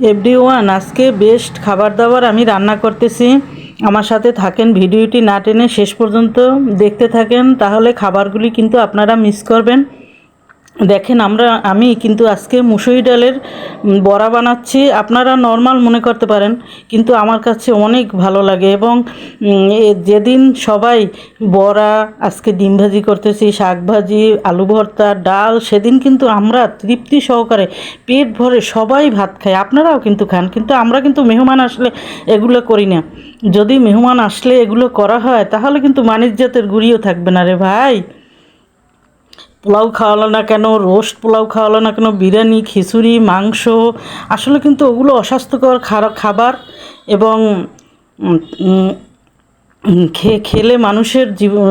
Every one আজকে best খাবার দাবার আমি রান্না করতেছি। আমার সাথে থাকেন, ভিডিওটি না টেনে শেষ পর্যন্ত দেখতে থাকেন, তাহলে খাবারগুলি কিন্তু আপনারা মিস করবেন। দেখেন, আমরা, আমি কিন্তু আজকে মুসুরি ডালের বড়া বানাচ্ছি। আপনারা নর্মাল মনে করতে পারেন, কিন্তু আমার কাছে অনেক ভালো লাগে এবং যেদিন সবাই বড়া, আজকে ডিম ভাজি করতেছি, শাক ভাজি, আলু ভর্তা, ডাল, সেদিন কিন্তু আমরা তৃপ্তি সহকারে পেট ভরে সবাই ভাত খাই। আপনারাও কিন্তু খান, কিন্তু আমরা কিন্তু মেহমান আসলে এগুলো করি না। যদি মেহমান আসলে এগুলো করা হয়, তাহলে কিন্তু মানিজ্জাতের গুড়িও থাকবে না রে ভাই। পোলাও খাওয়ালো না কেন? রোস্ট পোলাও খাওয়ালো না কেন? বিরিয়ানি, খিচুড়ি, মাংস, আসলে কিন্তু ওগুলো অস্বাস্থ্যকর খাবার এবং খেলে মানুষের জীবন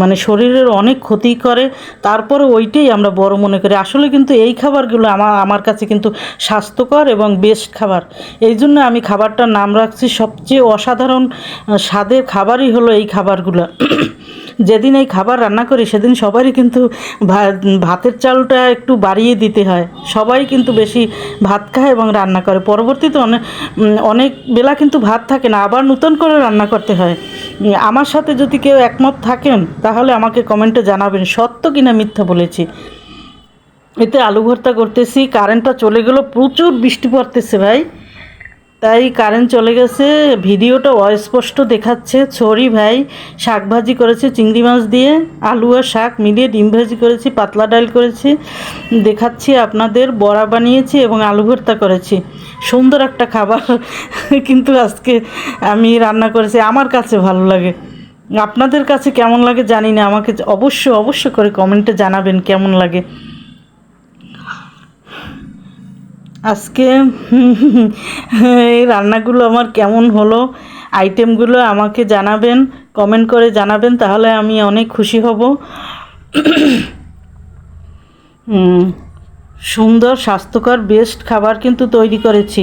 মানে শরীরের অনেক ক্ষতি করে। তারপরে ওইটাই আমরা বড় মনে করি। আসলে কিন্তু এই খাবারগুলো আমার আমার কাছে কিন্তু স্বাস্থ্যকর এবং বেস্ট খাবার। এই জন্য আমি খাবারটার নাম রাখছি। সবচেয়ে অসাধারণ স্বাদের খাবারই হলো এই খাবারগুলো। যেদিন এই খাবার রান্না করি, সেদিন সবারই কিন্তু ভাতের চালটা একটু বাড়িয়ে দিতে হয়। সবাই কিন্তু বেশি ভাত খায় এবং রান্না করে। পরবর্তীতে অনেক অনেক বেলা কিন্তু ভাত থাকে না, আবার নতুন করে রান্না করতে হয়। আমার সাথে যদি কেউ একমত থাকেন, তাহলে আমাকে কমেন্টে জানাবেন, সত্য কিনা মিথ্যা বলেছি। এতে আলু ভর্তা করতেছি কারেন্টটা চলে গেল, প্রচুর বৃষ্টি পড়তেছে ভাই। তাই কারেন্ট চলে গেছে। ভিডিওটা অস্পষ্ট দেখাচ্ছে। ছড়ি ভাই শাক ভাজি করেছে, চিংড়ি মাছ দিয়ে আলু আর শাক মিলিয়ে ডিম ভাজি করেছি, পাতলা ডাল করেছি, দেখাচ্ছি আপনাদের, বড়া বানিয়েছি এবং আলু ভর্তা করেছি। সুন্দর একটা খাবার, কিন্তু আজকে আমি রান্না করেছি, আমার কাছে ভালো লাগে। আপনাদের কাছে কেমন লাগে জানি না, আমাকে অবশ্য অবশ্য করে কমেন্টে জানাবেন কেমন লাগে। আজকে এই রান্নাগুলো আমার কেমন হলো? আইটেমগুলো আমাকে জানাবেন কমেন্ট করে জানাবেন, তাহলে আমি অনেক খুশি হব। সুন্দর, স্বাস্থ্যকর বেস্ট খাবার কিন্তু তৈরি করেছি।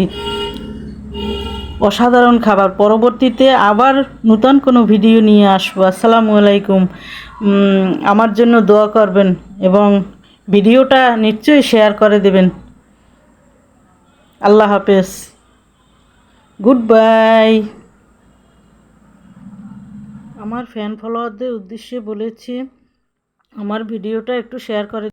অসাধারণ খাবার। পরবর্তীতে আবার নূতন কোনো ভিডিও নিয়ে আসব। আসসালামু আলাইকুম। আমার জন্য দোয়া করবেন এবং ভিডিওটা নিশ্চয়ই শেয়ার করে দেবেন। আল্লাহ হাফেজ। গুড বাই আমার ফ্যান ফলোয়ারদের উদ্দেশ্যে বলেছি আমার ভিডিওটা একটু শেয়ার করে